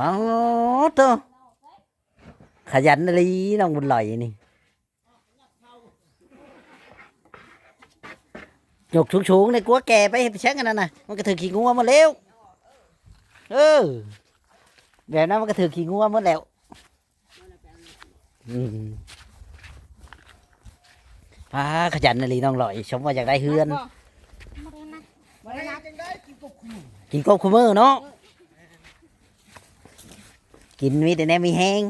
อ๋อตัวขยันอีหลีน้องบุญลอยนี่ยกสูงๆในกลัวแก่ไปไปแช่งกันนั่นน่ะมันก็ถือขี้งัวมาแล้วเออแบบนั้นมันก็ถือขี้งัวหมดแล้วอืมอ่าขยันอีหลีน้องลอยชมว่าอยากได้เฮือนมาได้นะจังได้กินกบขูกินกบคุมือเนาะ กินมีแต่แน่มีแห้ง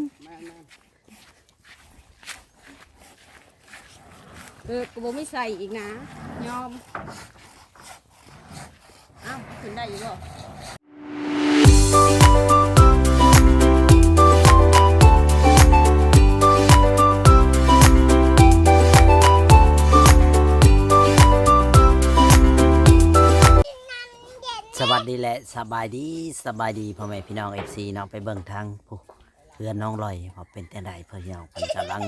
เออกูบ่ไม่ใส่อีกนะ ยอม เอ้า ขึ้นได้อยู่บ่ วัสดีและสบายดีสบายดีพ่อแม่พี่น้องเอฟซีน้องไปเบิ่งทางผู้เพื่อนน้องลอยว่าเป็นแต่ใดเพื่อนน้องเป็นกำลัง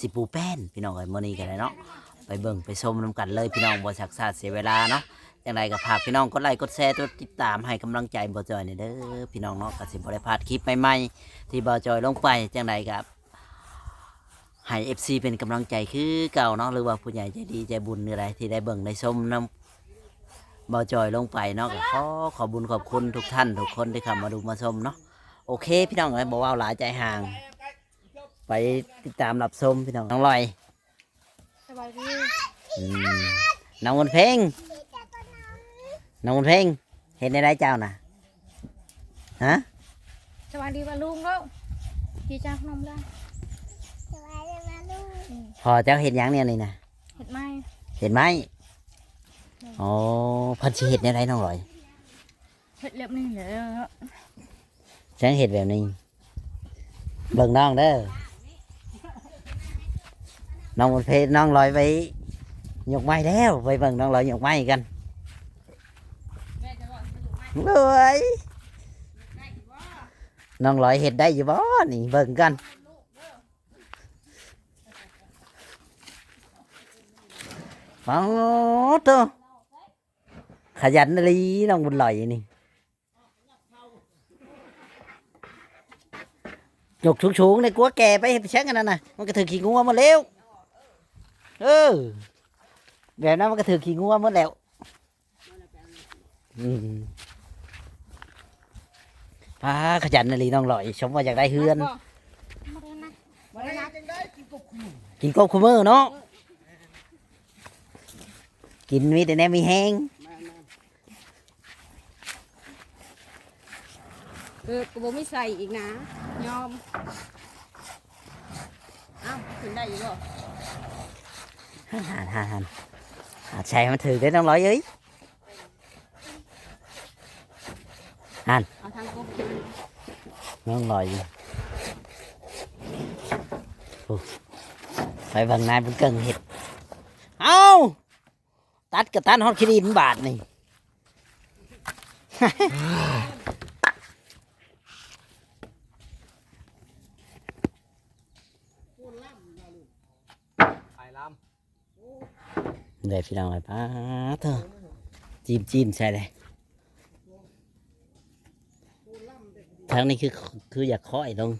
สิปูแป้นพี่น้องเอ้ยมื้อนี้กันเลยเนาะไปเบิ่งไปชมน้ำกันเลยพี่น้องบ่ชักษาเสียเวลาเนาะจังไดก็ฝากพี่น้องกดไลค์กดแชร์กดติดตามให้กำลังใจบ่จอยนี่เด้อพี่น้องเนาะก็สิบ่ได้พลาดคลิปใหม่ๆที่บ่จอยลงไปจังไดก็ให้ FC เป็นกำลังใจคือเก่าเนาะหรือว่าผู้ใหญ่ใจดีใจบุญหรืออะไรที่ได้เบิ่งได้ชมนํเบาจอยลงไปเนาะก็ขอขอบุญขอบคุณทุกท่านทุกคนที่เข้ามาดูมาชมเนาะโอเค พี่น้องเอ้ยบอกว่าหลายใจห่าง ไปติดตามรับชมพี่น้องน้องลอยสบายดีอืมน้องมนต์เพลงน้องมนต์เพลงเห็นในไรเจ้าน่ะฮะสบายดีว่าลุงเนาะพี่จ้าขนมได้พอเจ้าเห็นหยังเนี่ยนี่นะเห็ดไหมเห็นไหม อ๋อเพันสิเห็ดในไรน้องลอยเห็ดเรียบนี่เหรอฉันเห็ดแบบนี้เบิ่งน้องเด้อน้องมนต์เพลงน้องลอยไปยกไม้แล้วไปเบิ่งน้องลอยยกไม้กันแม่จะบอกสรุปไหมเลยน้องลอยเห็ดได้อยู่บ่นี่เบิ่งกันฟังตัว ขยันอีหลีน้องบุญลอยนี่ยกสูงๆในกัวแก่ไปไปแช่งกันนั่นน่ะมันก็ถือขี้งัวมาแล้วเออแบบนั้นมันก็ถือขี้งัวมดแล้วอืมพาขยันอีหลีน้องลอยชมว่าอยากได้เฮือนกินกบขูกินกบคุมือเนาะกินมีแต่แน่มีแห้ง แม่น เออกูบ่ไม่ใส่อีกนะ ยอม เอ้าขึ้นได้อยู่บ่หันหันหันหันหาใช้มันถือได้น้องลอยเอ้ยเอาทางกบขึ้นน้องลอยโอ้ไปเบางนายบุญเกิงเห็ด เอาตัดกับตันฮอตคิดินบาทนี่ ไปล เดี๋ยวพี่น้องไปป้าเถอะจิ้มจิ้มใช่เลยทางนี้คือคืออยากค่อยลง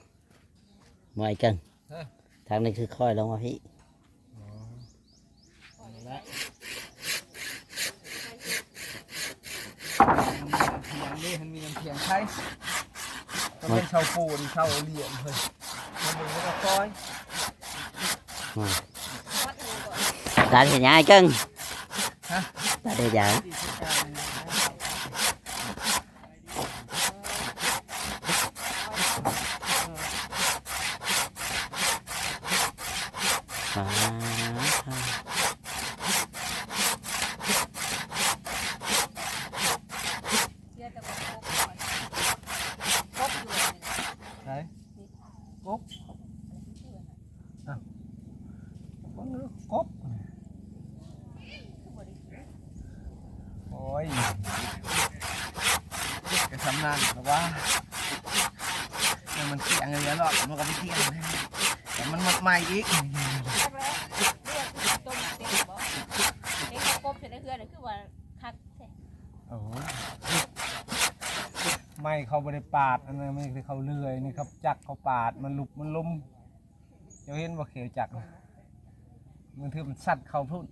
มอยกันทางนี้คือค่อยลงมาพี่ำและเพียงนี่มันมีน้ำเพียงใช่ก็เป็นชาวปูนชาวเหลี่ยมเฮ้ยมันมึงก็คอยตาเห็นยังไงกั นตาเดียวยังอ่า เดี๋ยวจะบอกกบก่อนกบอยู่เนี่ย ใช่กบอ้าวกบกบโอ้ยกระสำนันหรือว่าเนี่ยมันเที่ยงเลยแล้วหรอกมันก็ไม่เที่ยงเลยแต่มันหมดใหม่อีก แรกแล้วเลือกต้มเต็มบ่เอ็งเอากบใส่ในเฮือนน่ะคือว่าคักแท้ โอ้โห ไม่เขาบริปาดอันนั้นไม่คือเขาเลื่อยนี่เขาจักเขาปาดมันลุบมันลุ่มเจ้าเห็นว่าเขียวจักนะมันถือมันสัตว์เขาพุ่น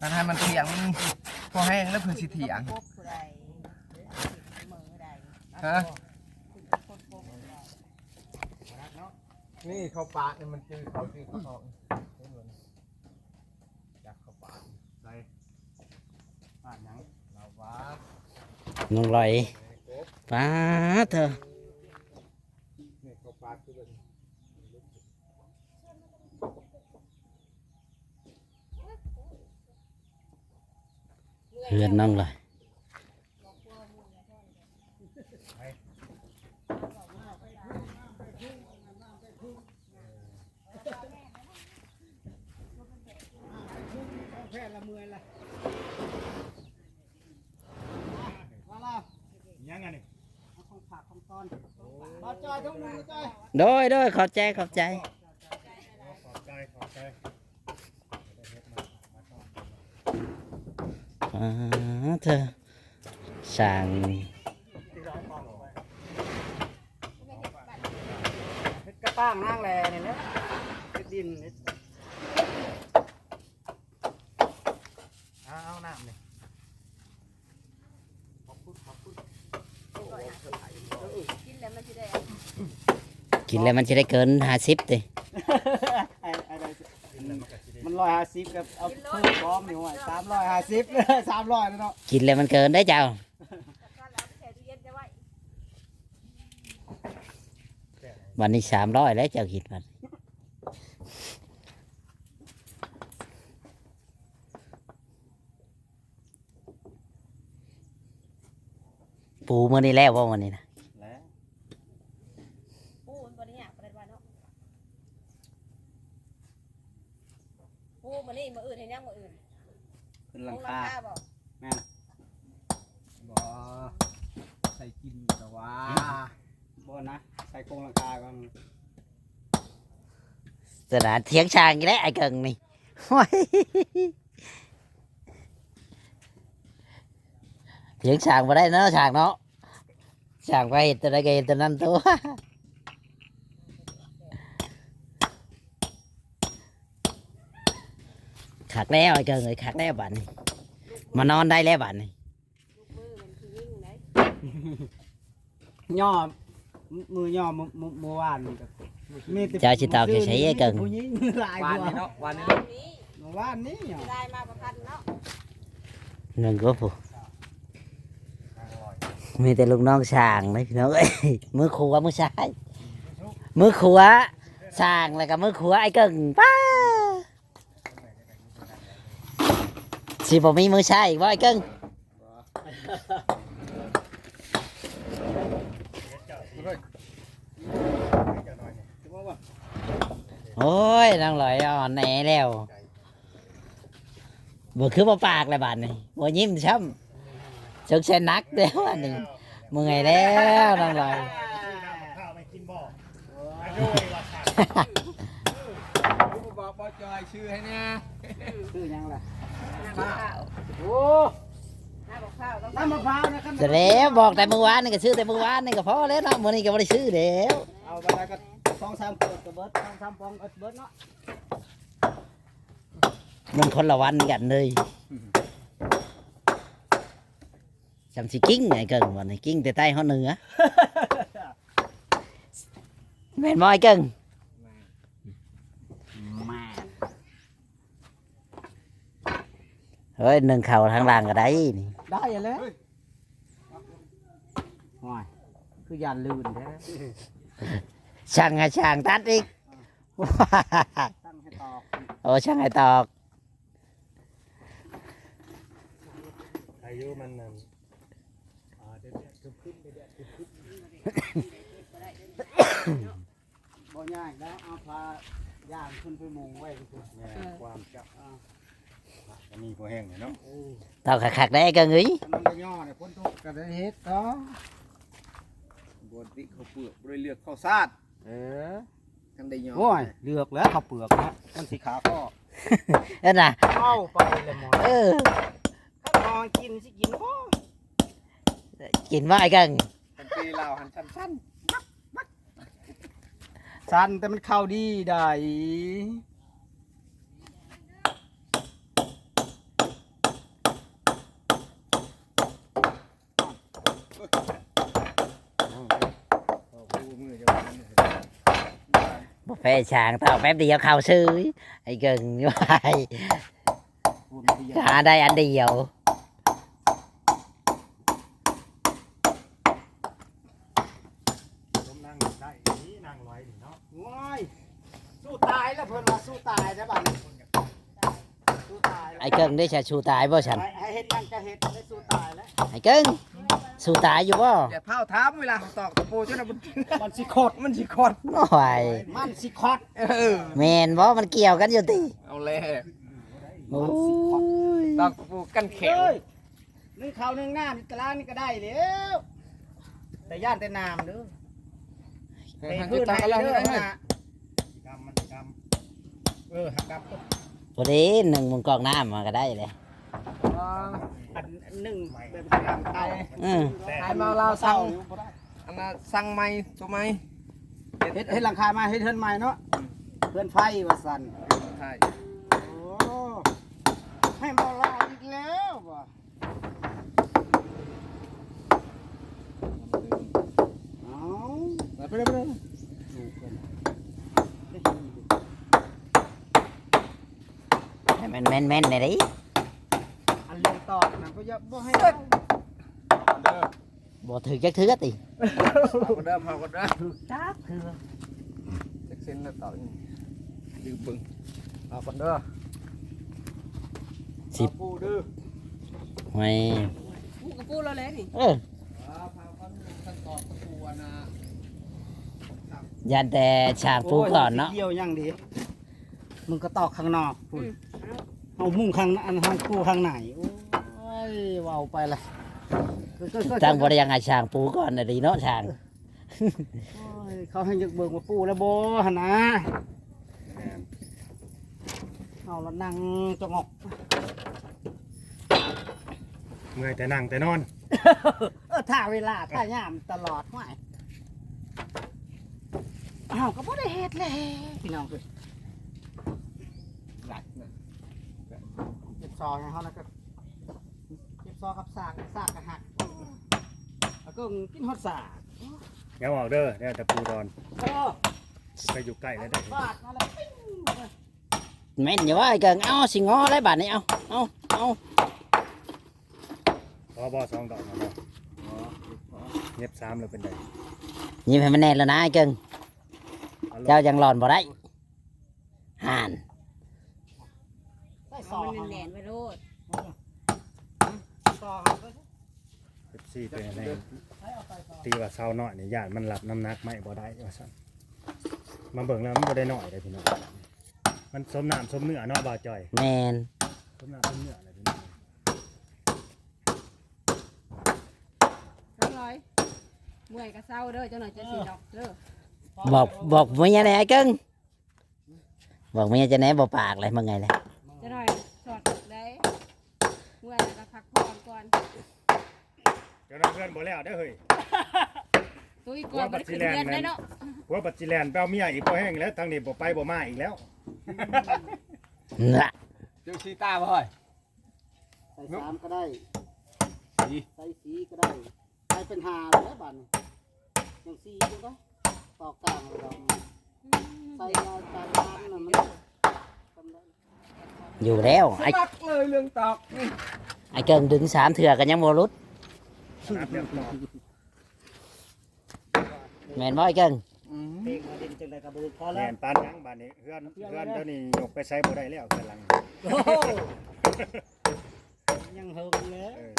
มันให้มันเถียงมันพอแห้งแล้วเพื่อสิเถียงพบผู้ใดมือใดฮะคนพบผู้ใดนี่เขาปาดเนี่ยมันจืดเขาจืดเขาออกเห็นบ่จักเขาปาดใส่ปาดหยังเราวาดน้องลอย ป้าเธอนี่เขาปาดคือเป็นเพื่อนน้องลอย แค่ละเมือละ ยังไงนี่ มาจอยทุกมือจอย โดยโดยขอบใจขอบใจ ขอบใจขอบใจป้าเธอสั่งเฮ็ดกระป้างนั่งแลเนี่นะเฮ็ดดินเฮ็ดเอาเอาน้ำนี่ กินแล้วมันจะได้ กินแล้วมันจะได้เกินห้าสิบติไอ้ไอ้ใดมันร้อยห้าสิบกับเอาเพิ่มพร้อมนี่ว่าสามร้อยห้าสิบสามร้อยเนาะกินแล้วมันเกินได้เจ้าแล้วก็เราไปแช่ตู้เย็นจะไว้วันนี้สามร้อยแล้วเจ้ากินมันปูมื่อนี้แล้วว่าวันนี้นะ แล้ว ปูมันบริหารประเด็นว่าเนาะปูมั นนี่มาอื่นเห็นยังมาอื่นขึ้นลหลังงราคาคาบอกบ่ใส่กินแต่ว่าบ่นะใส่กรงหลังคาก่อนสนานเถียงช่างอีกแล้วไอ้เกิงนี่โอ้ยเถียงช่างมาได้เนาะช่างเนาะช่างไปเห็นตัวใดก็เห็นตัวนั้นตัว ขักแล้วไอ้เกิงเลยขักแล้วบัดนี้มานอนได้แล้วบัดนี้ลูกมือมันคือยิ่งไหนย่อมือย่อมือมือมือวานนี่ก็มีแต่เจ้าชิตอกจะใช้ไอ้เกิงผู้หญิงหลายกว่าเนาะวันนี้นี้เมื่อวานนี้เหรอได้มาประพันเนาะหนึ่งก็ผู้มีแต่ลูกน้องช่างเลยพี่น้องเอ้ยมือขวามือซ้ายมือขวาช่างแล้วก็มือขวาไอ้เกิงป้า สิบ่มีมือซ้ายอีกบ่ไอ้เกิงโอ้ยนางลอยอ่อนแหน่แล้วบ่คือบ่ปากเลยบาดนี้บ่ยิ้มช้ำชกเชนนักเด้อวันนี้เมื่อยแล้วนางลอยข้าวไม่กินบ่อร่อยว่ะค่ะผู้บอกบอจอยชื่อให้แน่ชื่อยังล่ะ น้ำมะพร้าวโอ้น้ำมะพร้าวต้องน้ำมะพร้าวนะครับจะแล้วบอกแต่เมื่อวานนี่ก็ซื้อแต่เมื่อวานนี่ก็พอแล้วเนาะมื้อนี้ก็บ่ได้ซื้อแล้วเอาไปแล้วก็สองสามขวดกับเบิร์ดสองสามปองกับเบิร์ดเนาะมันคนละวันกันเลยจำสิกิ้งไงเกิงวันนี้กิ้งแต่ใต้เฮาเหนือแม่นบ่ไอ้เกิง มา เฮ้ยหนึ่งเข่าทางล่างก็ได้นี่ได้ยังเลยว้ายคือยันลื่นแท้ช่างอะช่างตัดอีกตั้งให้ตอกโอ้ช่างไอ้ตอกอายุมันนั่นอ่าเดี๋ยวๆคือขึ้นไปเดี๋ยวคือขึ้นบ่ยากแล้วเอาพาย่างขึ้นไปมุงไว้ทุกคนแม่ความจับ อันนี้พอแห้งเนาะตอกขักๆได้ไอ้เกิงเอ้ยมันก็ย่อเนี่ยพ้นทุกข์ก็ได้เฮ็ดต่อบดวิเขาเปลือกบริเลือกข้าวซาดเออกันได้ย่อโอ้ยเลือกแล้วข้าวเปลือกนะมันสีขาวก็เอ็นน่ะเข้าไปเลยหมดเออถ้านอนกินสิกินพ่อกินว่าไอ้เกิงเป็นปีเราหันสั้นสั้นสั้นแต่มันเข้าดีได้ บุฟช้างต่อแป๊บเดียวเข้าซื้อไอ้เกิงนี่ไปหาได้อันเดียวสู้ตายแล้วเพิ่นว่าสู้ตายได้บ้าน ไอ้เกิงได้ชาชูตายบ่ฉันให้ให้เฮ็ดยังก็เฮ็ดได้สู้ตายแล้วไอ้เกิงสู้ตายอยู่บ่อย่าเผาท้ามเวลาตอกตะปูจนมันมันสิคดมันสิคดโอ้ยมันสิคดเออแมนบ่มันเกี่ยวกันอยู่ติเอาเลยโอ้ยตอกตะปูกันเข็วนึ่งข้าวนึ่งน้ำนี่ตะลางนี่ก็ได้แล้วแต่ย่านแต่น้ำเด้อเฮ้ยพื้นไหนเด้อนะกรรมมันกรรมเออหักกับ พอดีหนึ่งมุงกอกน้ำมาก็ได้เลยอันหนึ่งแบบกลางเตาอืมขายมาลาวสั่งอันน่ะสั่งใหม่ตัวใหม่เฮ็ดเฮ็ดหลังคามาเฮ็ดเฮือนใหม่เนาะเฮือนไฟว่าสั่นใช่โอ้ให้มาลาวอีกแล้วบ่เอาไปเลยไปเลยดูกัน ให้มันแม่นแม่นๆหนดิอันเรื่องตอกนะก็อย่าบ่ให้เด้อบ่ถือจักเทือติเผาก็เด้อเผาก็เด้อจักคือจักเส้นแล้วตอกนี่ดื้อปึงเผาก็เด้อสิบปูดื้อไม่ปูกับปูเราเลยนี่เออเผาพันตอกปูอันน่ะยันแต่ฉากปูก่อนเนาะโยสิเกี่ยวยังดีมึงก็ตอกข้างนอกพูด เอามุ่งข้างอันข้างปูข้างไหนโอ้ยเว้าไปละก็ก็ก็ตั้งบ่ได้ยังไงฉากปูก่อนน่ะดีเนาะฉากโอ้ยเขาให้ยึกเบิกมาปูแล้วโบหนนะเอาแล้วนั่งจงอกเมื่อยแต่นั่งแต่นอน เออถ่าเวลาถ่ายามตลอดห่วยอ้าวก็บ่ได้เฮ็ดเลยพี่น้องเอ้ยหลักนะเก็บ ซอให้เขาแล้วก็เก็บซอกับสากสากกระหักแล้วก็กินฮอดสากเดี๋ยวออกเด้อเดี๋ยวแต่ปูดอนโอ้ไปอยู่ใกล้แล้วได้ฟาดมาแล้วปิ้งแม่นอยู่ว่าไอ้เกิงเอาสิงอได้บาดนี้เอาเอาเอาพอบ่สองดอกนะบ่เย็บสามเลยเป็นไดยิ้มให้มันแน่นแล้วนะไอ้เกิงเอาลงเจ้ายังหลอนบ่ได้ห่าน ได้ซ เอา อ มัน ให้ แหนๆไว้โลด ซอให้ก็ เย็บสี่เป็นไง ตีว่าเศร้าหน่อยนี่ญาติมันรับน้ำหนักไม่บ่ได้ว่าซั่นมาเบิ่งแล้วมันบ่ได้หน่อยเลยพี่น้องมันสมน้ำสมเนื้อเนาะบ่าวจ่อยแมนสมน้ำสมเนื้ออะไรพี่น้องทั้งร้อยเมื่อยก็เศร้าเด้อเจ้าหน่อยจะสีดอกเด้อบอกบอกเมียแหน่ไอ้เกิงบอกเมียจะแหน่บ่ปากเลยมึงไงเลยเจ้าหน่อยสอดได้เมื่อยแล้วก็พักผ่อนก่อนเจ้าน้องเพื่อนบ่แล้วเด้อเฮ้ย ตุ้ยก่อนบ่ได้ขึ้นเรือนได้เนาะหัวปัจจิแลนไปเอาเมียอีกบ่แห้งแล้วทางนี้บ่ไปบ่มาอีกแล้ว น่ะเจ้าชีตาบ่เฮ้ย ใส่สามก็ได้สี ใส่สีก็ได้ใส่เป็นหาแล้วบัดนี้อย่างสีก็ได้ต่อกลางเราใส่ลายตาล้านน่ะมันทำได้อยู่แล้วไอ้มักเลยเรื่องตอกนี่ไอ้เกิงดึงสามเถื่อกันยังบ่รุดนับเรียบร้อย แม่นบ่ไอ้เกิงเพลงมาเด่นจังไดกระบือพอแม่แล้วนปานยังบัดนี้เฮือนเฮือนเดี๋ยวนี้ยกไปใช้บ่ได้แล้วกำลังโอ้โหยังเฮิงเลย เออ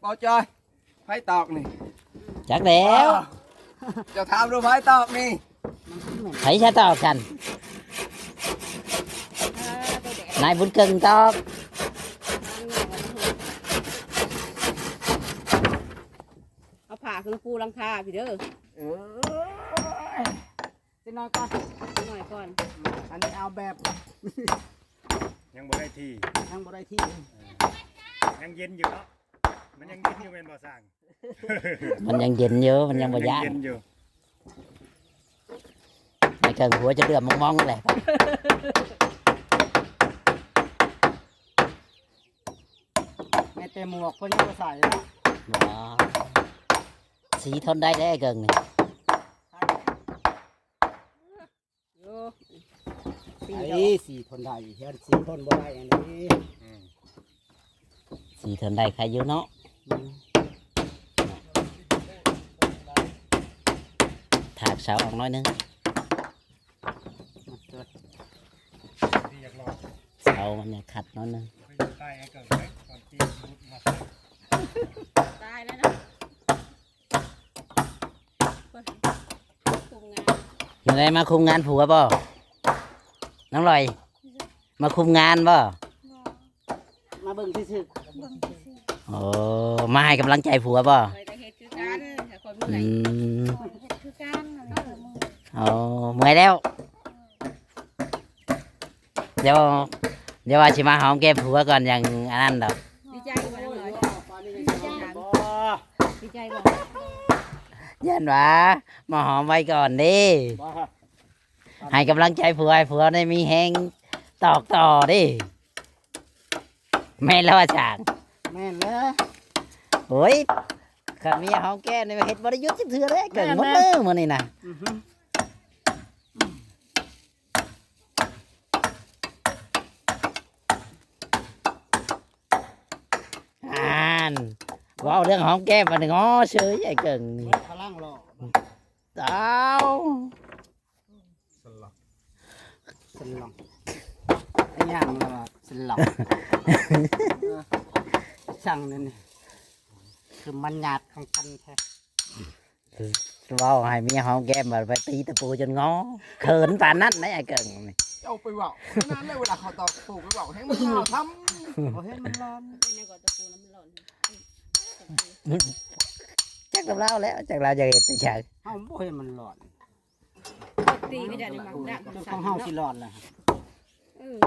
เบาจอยไพ่ตอกนี่จักแล้วจะถามดูไพ่ตอกนี่ไผชะตอกกันเออตัวแดดนายบุญเกิงตอก เอาผ้าขึ้นปูหลังคาพี่เด้อเออจะนอนก่อนหน่อยก่อน อันนี้เอาแบบยังบ่ได้ที่ยังบ่ได้ที่ยังเย็นอยู่เนาะมันยังเย็นอยู่เป็นบ่สร้างมันยังเย็นเยอะมันยังบ่ย่านเย็นอยู่ไม่เกินหัวจะเดือดมองๆแหละแม่แต่หมวกเพิ่นยังบ่ใส่แล้วบ่ สีทนได้ได้เกินนี่โย่สีไอ้ดอกสีทนได้เฮ็ดสีทนบ่ได้อันนี้อืมสีทนได้ใครอยู่เนาะถากเสาออกหน้อยหนึงที่อยากลองเสามันเนี่ยขัดหน้อยหนึงไปอยู่ใต้ไอ้เกิดไว้ก่อนที่มุดมาใส่ ตายแล้วนะเพิ่นคุมงาน ยังไงมาคุมงานผัวบ่น้องลอย มาคุมงานบ่มาเบิ่งซื่อโอ้มาให้กำลังใจผัวบ่เคยแต่เฮ็ดคือกันแต่คนเมื่อือยมคือกันนั่นน่ะมือโอ้เมื่อยแล้ว เดี๋ยวเดี๋ยวว่าสิมาหอมแก้มผัวก่อนอย่างอันนั้นดอกดีใจบ่น้องลอยๆปานนี้ยังสิบ่ดีใจบ่ยันหวะมาหอมไว้ก่อนดิบ่ ให้กำลังใจผัวให้ผัวได้มีแหงตอกต่อดิแม่นแล้วว่าจางแม่นเลย โอ้ยขันมีหอมแก้มนี่เฮ็ดบริยุทธ์จักเถื่อเลยเกิดหมดมือมื้อนี่นะอือฮึอ่านเว่าเรื่องหอมแก้มมันง้อเฉยไอ้เกิงนี่เบิดพลังรอเต้าสล องไอ้ย่างแล้วว่าสลองช่างนั่นนี่คือมันหยาดของกันแท้เว่าให้เมียหอมแก้มมาไปตีตะปูจนง้อเขินป่านนั้นนะไอ้เกิงนี่เอาไปเว้านั่นเลยเวลาเขาตอกปลูกไปเว้าให้มันเอาทำบ่เห็นมันร้อนเป็นในก่อนตะปูน้ำมันหล่นจักกับเราแล้วจักเราจะเห็นแต่ฉากเฮาบ่เห็นมันร้อน ตีก็จะได้หมักดักคือสั่ของเฮาสิร้อนล่ะเออ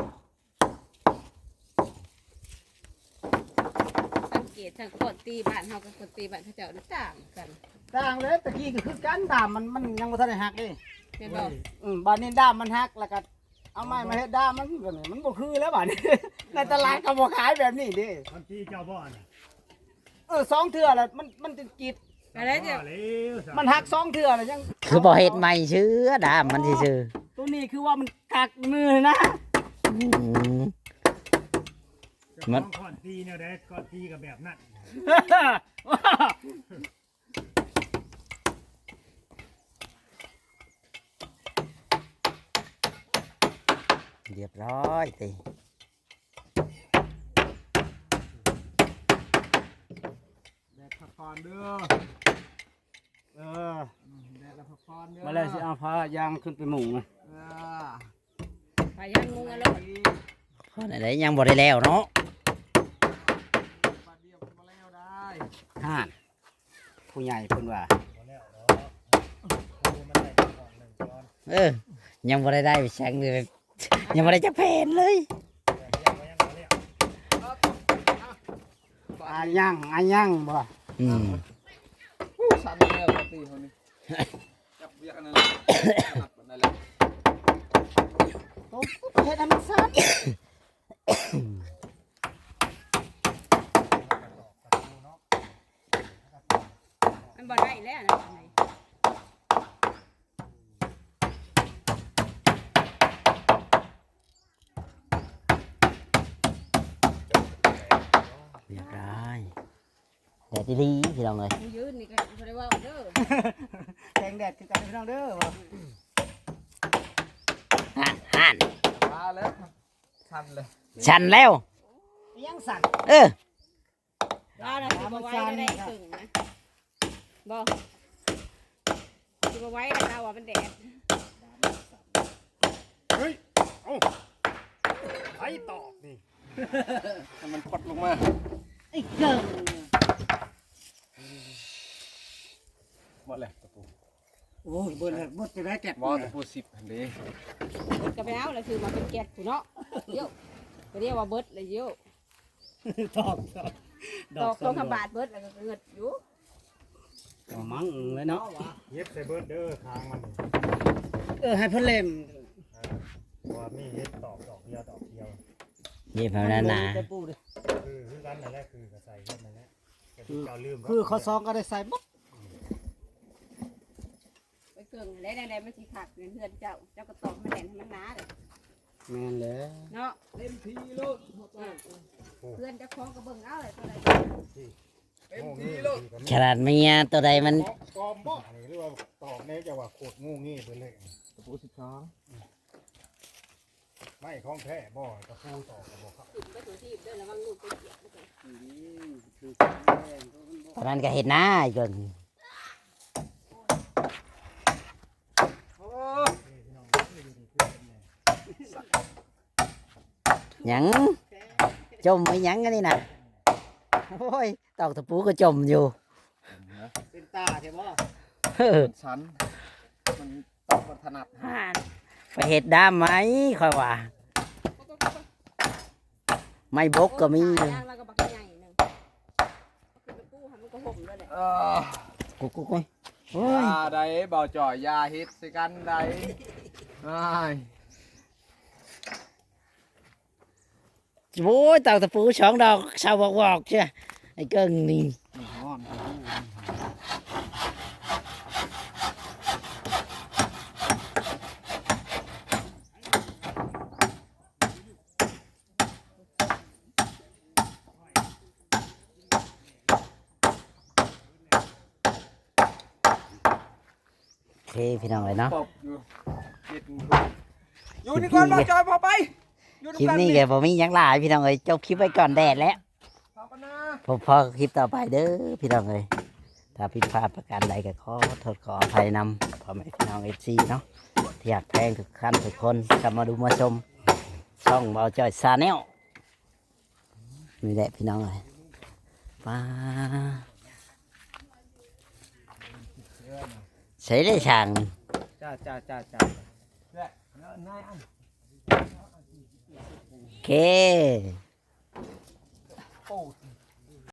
สังเกตทางคนตีบ้านเฮากับคนตีบ้านเขาเจ้าต่างกันต่างเลยตะกี้ก็คือกันดามมันมันยังบ่ทันได้หักเด้แม่นบ่อืมบานนี้ด้ามมันหักแล้วก็เอาไม้มาเฮ็ดด้ามมันก็นี่มันบ่คือแล้วบาดนี้ ในตลาดก็บ่ขายแบบนี้เด้คนที่เจ้าบ่อน่ะเออสองเทื่อแล้วมันมันจะกิด อะไรจะบ่แล้วสร้างมันหักสองเทื่อแล้วยังคือบ่เห็ดใหม่เชื้อดามมันซื่อตัวนี้คือว่ามันกักมือนะๆอืมเจ้ามันของก่อนตีเนี่ยได้ก่อนตีกับแบบนั้นเรียบร้อยติ แดด พักผ่อนเด้อเออแดดพักผ่อนเด้อมาเลยสิเอาผ้ายางขึ้นไปหมุงเออพายันมุงอะโลดคนไหนยังบ่ได้แล้วเนาะปาเดียวมาแล้วได้ห่านผู้ใหญ่เพิ่นว่าบ่แล้วเนาะดูมันได้ของหนึ่งก้อนเออ ยังบ่ได้ได้แสงเลยยังบ่ได้จักแผ่นเลยแต่ยังบ่ยังบ่แล้วอายังอายังบ่ อืมสั่นแล้วปกติเขานี่จับเบียกอันนั้นหักแบบนั้นแหละโอ้เฮ็ดให้มันสั้นมันบ่ได้แล้วนะทำไม เรียบร้อย แดดดีๆพี่น้องเอ้ยมึงยืนนี่ก็บ่ได้ว่าเด้อแสงแดดคือกันพี่น้องเด้อบ่ห่านห่านมาแล้วสั่นเลยชันแล้ว ยังสั่นเออว่าน่ะสิบ่ไว้ได้ได้ครึ่งนะบ่สิบ่ไว้ได้เราว่ามันแดดเฮ้ยเอ้าไผตอกนี่ให้มันกดลงมา ไอ้เกิง หมดเลยตะปูโอ้ยเบิ่แล้วบ่จะได้แก่วอตะปูสิบอันนี้ก็ไปเอาแล้วคือมาเป็นแก๊สผู้เนาะเดี๋ยวไปเรียกว่าเบิดเลยอยู่ตอกตอกตรงขบาดเบิดแล้วก็เกิดอยู่มั้งเลยเนาะเย็บใส่เบิร์ดเด้อทางมันเออให้เพิ่นเล่มเพราะว่ามีเฮ็ดตอกดอกเดียวดอกเดียวนี่พนันนะคือคือกันนั่นแหละคือกระใส่เฮ็ดนั่นแหละแต่ที่เจ้าลืมคือข้อซองก็ได้ใส่บ่ไปเกิงแล้วใดๆมันสิขักเพื่อนเจ้า เจ้าก็ตอกมันแน่นให้มันหนาเลยแม่นเลยเนาะเต็มที่โลดเพื่อนเจะคล้าของกระเบื้องเอาเลยตัวใดเต็มโง่ที่งี้โลดขนาดเมียตัวใดมันกอมบ่อันนี้เรียกว่าตอกแน่จะว่าโคตรงูงี้ไปเลยตะปูสิบสองไม่ของแท้บ่ตะปูตอกกระบอกครับขึ้นไปถึงที่เดินแล้วมันลูกไปเหยียบไปก่อนตอนนั้นก็เห็นหน้าอีกเกิน โอ้หยังจมไว้หยังอันนี้น่ะโอ้ยตอกตะปูก็จมอยู่ เป็นตาใช่บ่เออเป็นชั้นมันต้องถนัดห่านไปเห็ดด้ามไหมค่อยว่า ไม่บกก็มีโอ้ยย่างแล้วก็บักใหญ่หนึ่งขึ้นไปกู้ ให้มันก็ห่มด้วยแหละเออกุ๊กกุ๊กกุ๊กโอ้ยยาใดเบาจ่อยยาเฮ็ดสิกันใดอ้ายโอ้ยตอกตะปูสองดอกชาวบอกบอกเชียไอ้เกิ้งนี่ฮ้อน พี่น้องเลยเนาะตบอยู่เย็ดอยู่นี่ก่อนเบาจ่อยพอไป อยู่คลิปด้วยกันนี้นี่แกผมมีหยังหลายพี่น้องเลยจบคลิปไว้ก่อนแดดแล้วพอกันนะผมพอคลิปต่อไปเด้อพี่น้องเลยถ้าผิดพลาดประการใดก็ขอโทษขออภัยนำพ่อแม่พี่น้องเอฟซีเนาะที่อยากแพงทุกท่านทุกคนกลับมาดูมาชม ช่องเบาจอยซาแนลนี่แหละพี่น้องเลยป้า ใช้ได้ช่างจ้าจ้าจ้าจ้าและแล้วนายอันโอเคโอ้